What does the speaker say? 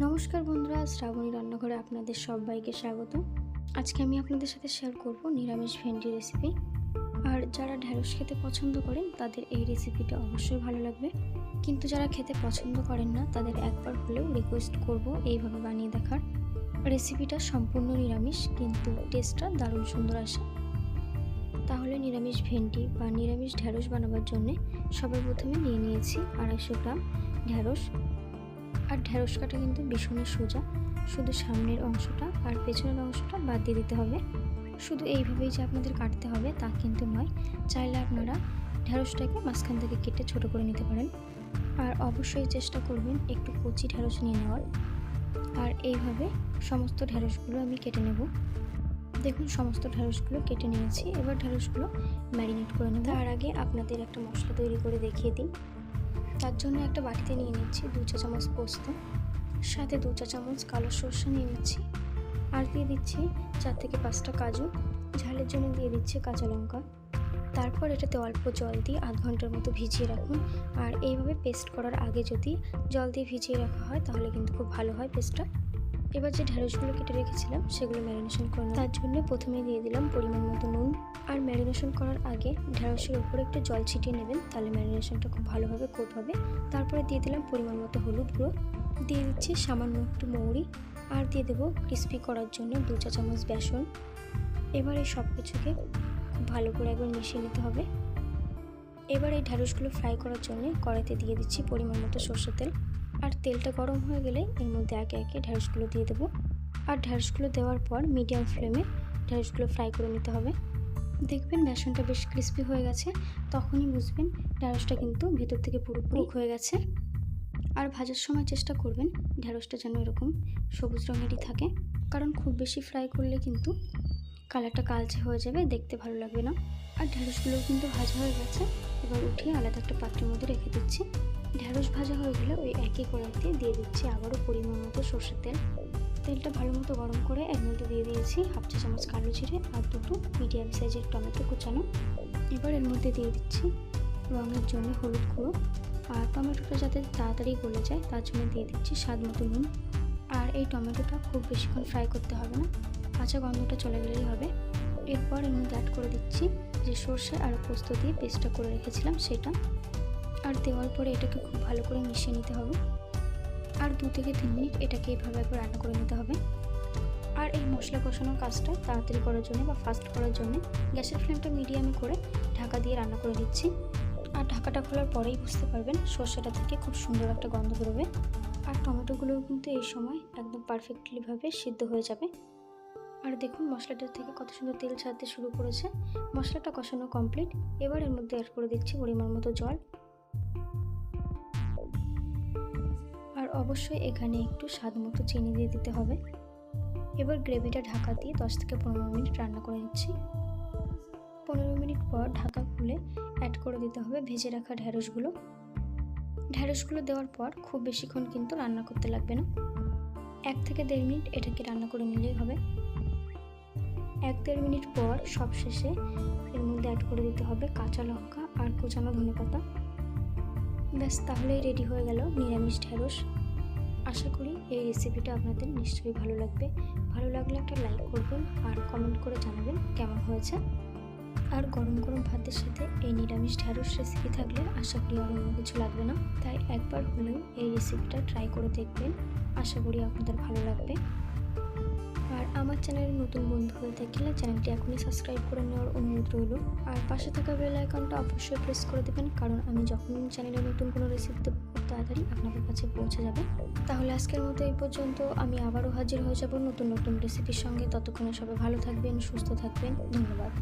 নমস্কার বন্ধুরা, শ্রাবণী রান্নাঘরে আপনাদের সবাইকে স্বাগত। আজকে আমি আপনাদের সাথে শেয়ার করব নিরামিষ ভেন্ডি রেসিপি আর যারা ঢ্যাঁড়স খেতে পছন্দ করেন, তাদের এই রেসিপিটা অবশ্যই ভালো লাগবে। কিন্তু যারা খেতে পছন্দ করেন না, তাদের একবার হলেও রিকোয়েস্ট করব এইভাবে বানিয়ে দেখার। রেসিপিটা সম্পূর্ণ নিরামিষ, কিন্তু টেস্টটা দারুণ সুন্দর আসে। তাহলে নিরামিষ ভেন্ডি বা নিরামিষ ঢ্যাঁড়স বানাবার জন্যে সবার প্রথমে নিয়ে নিয়েছি আড়াইশো গ্রাম ঢ্যাঁড়স আর ঢ্যাঁড়স কাটা কিন্তু ভীষণই সোজা। শুধু সামনের অংশটা আর পেছনের অংশটা বাদ দিয়ে দিতে হবে। শুধু এইভাবেই যে আপনাদের কাটতে হবে তা কিন্তু নয়, চাইলে আপনারা ঢ্যাঁড়সটাকে মাঝখান থেকে কেটে ছোট করে নিতে পারেন। আর অবশ্যই চেষ্টা করবেন একটু কচি ঢ্যাঁড়স নিয়ে নেওয়ার। আর এইভাবে সমস্ত ঢ্যাঁড়সগুলো আমি কেটে নেব। দেখুন, সমস্ত ঢ্যাঁড়সগুলো কেটে নিয়েছি। এবার ঢ্যাঁড়সগুলো ম্যারিনেট করে নেব। তার আগে আপনাদের একটা মশলা তৈরি করে দেখিয়ে দিই। তার জন্য একটা বাটিতে নিয়ে নিচ্ছি দু চা চামচ পোস্ত, সাথে দু চা চামচ কালো সর্ষে নিয়ে নিচ্ছি, আর দিয়ে দিচ্ছি চার থেকে পাঁচটা কাজু, ঝালের জন্য দিয়ে দিচ্ছি কাঁচা লঙ্কা। তারপর এটাতে অল্প জল দিয়ে আধ ঘণ্টার মতো ভিজিয়ে রাখুন, আর এইভাবে পেস্ট করার আগে যদি জল দিয়ে ভিজিয়ে রাখা হয় তাহলে কিন্তু খুব ভালো হয় পেস্টটা। এবার যে ঢেঁড়সগুলো কেটে রেখেছিলাম, সেগুলো ম্যারিনেশন করে তার জন্য প্রথমে দিয়ে দিলাম পরিমাণ মতো নুন। আর ম্যারিনেশন করার আগে ঢ্যাঁড়সের উপরে একটু জল ছিটিয়ে নেবেন, তাহলে ম্যারিনেশনটা খুব ভালোভাবে কোট হবে। তারপরে দিয়ে দিলাম পরিমাণ মতো হলুদ গুঁড়ো। দিয়ে দিচ্ছি সামান্য একটু মৌরি। আর দিয়ে দেবো ক্রিস্পি করার জন্য দু চা চামচ বেসন। এবার এই সব কিছুকে খুব ভালো করে একবার মিশিয়ে নিতে হবে। এবার এই ঢ্যাঁড়সগুলো ফ্রাই করার জন্য কড়াইতে দিয়ে দিচ্ছি পরিমাণ মতো সর্ষের তেল। আর তেলটা গরম হয়ে গেলে এর মধ্যে একে একে ঢ্যাঁড়সগুলো দিয়ে দেবো। আর ঢ্যাঁড়সগুলো দেওয়ার পর মিডিয়াম ফ্লেমে ঢ্যাঁড়সগুলো ফ্রাই করে নিতে হবে। দেখবেন বেসনটা বেশ ক্রিস্পি হয়ে গেছে তখনই বুঝবেন ঢ্যাঁড়সটা কিন্তু ভেতর থেকে পুরোপুরি হয়ে গেছে। আর ভাজার সময় চেষ্টা করবেন ঢ্যাঁড়সটা যেন এরকম সবুজ রঙেরই থাকে কারণ খুব বেশি ফ্রাই করলে কিন্তু কালারটা কালচে হয়ে যাবে দেখতে ভালো লাগবে না। আর ঢ্যাঁড়সগুলোও কিন্তু ভাজা হয়ে গেছে। এবার উঠিয়ে আলাদা একটা পাত্রের মধ্যে রেখে দিচ্ছি। ঢ্যাঁড়স ভাজা হয়ে গেলে ওই একই কড়াইতে দিয়ে দিচ্ছি আবারও পরিমাণ মতো সর্ষের তেল। তেলটা ভালো মতো গরম করে এর মধ্যে দিয়ে দিয়েছি হাফ চা চামচ কালো জিরে আর দুটো মিডিয়াম সাইজের টমেটো কুচানো। এবার এর মধ্যে দিয়ে দিচ্ছি রঙের জন্য হলুদ গুঁড়ো। আর টমেটোটা যাতে তাড়াতাড়ি গলে যায়, তার জন্য দিয়ে দিচ্ছি স্বাদ মতো নুন। আর এই টমেটোটা খুব বেশিক্ষণ ফ্রাই করতে হবে না। কাঁচা গন্ধটা চলে গেলেই হবে। এরপর এর মধ্যে অ্যাড করে দিচ্ছি যে সর্ষে আর পোস্ত দিয়ে পেস্টটা করে রেখেছিলাম সেটা। আর দেওয়ার পরে এটাকে খুব ভালো করে মিশিয়ে নিতে হবে। আর দু থেকে তিন মিনিট এটাকে এভাবে একবার রান্না করে নিতে হবে। আর এই মশলা কষানোর কাজটা তাড়াতাড়ি করার জন্য বা ফাস্ট করার জন্য গ্যাসের ফ্লেমটা মিডিয়ামে করে ঢাকা দিয়ে রান্না করে দিচ্ছি আর ঢাকাটা খোলার পরেই বুঝতে পারবেন সর্ষেটা থেকে খুব সুন্দর একটা গন্ধ বেরোবে। আর টমেটোগুলোও কিন্তু এই সময় একদম পারফেক্টলিভাবে সিদ্ধ হয়ে যাবে। আর দেখুন মশলাটার থেকে কত সুন্দর তেল ছাড়তে শুরু করেছে। মশলাটা কষানো কমপ্লিট এবার এর মধ্যে অ্যাড করে দিচ্ছি পরিমাণ মতো জল। আর অবশ্যই এখানে একটু স্বাদ মতো চিনি দিয়ে দিতে হবে। এবার গ্রেভিটা ঢাকা দিয়ে দশ থেকে পনেরো মিনিট রান্না করে নিচ্ছি। পনেরো মিনিট পর ঢাকা খুলে অ্যাড করে দিতে হবে ভেজে রাখা ঢ্যাঁড়সগুলো ঢ্যাঁড়সগুলো দেওয়ার পর খুব বেশিক্ষণ কিন্তু রান্না করতে লাগবে না। এক থেকে দেড় মিনিট এটাকে রান্না করে নিলেই হবে। এক দেড় মিনিট পর সব শেষে এর মধ্যে অ্যাড করে দিতে হবে কাঁচা লঙ্কা আর কোচানো ধনে পাতা। ব্যাস, তাহলেই রেডি হয়ে গেল নিরামিষ ঢ্যাঁড়স আশা করি এই রেসিপিটা আপনাদের নিশ্চয়ই ভালো লাগবে। ভালো লাগলে একটা লাইক করবেন আর কমেন্ট করে জানাবেন কেমন হয়েছে। আর গরম গরম ভাতের সাথে এই নিরামিষ ঢ্যাঁড়স রেসিপি থাকলে আশা করি আর অন্য কিছু লাগবে না। তাই একবার হলেও এই রেসিপিটা ট্রাই করে দেখবেন। আশা করি আপনাদের ভালো লাগবে। আর আমার চ্যানেলে নতুন বন্ধু হয়ে থাকলে চ্যানেলটি এখনই সাবস্ক্রাইব করে নেওয়ার অনুরোধ রইল। আর পাশে থাকা বেল আইকনটা অবশ্যই প্রেস করে দেবেন, কারণ আমি যখন চ্যানেলে নতুন কোনো রেসিপি তাড়াতাড়ি আপনাদের কাছে পৌঁছে যাবে। তাহলে আজকের মতো এই পর্যন্ত, আমি আবারও হাজির হয়ে যাব নতুন নতুন রেসিপির সঙ্গে। ততক্ষণে সবাই ভালো থাকবেন, সুস্থ থাকবেন। ধন্যবাদ।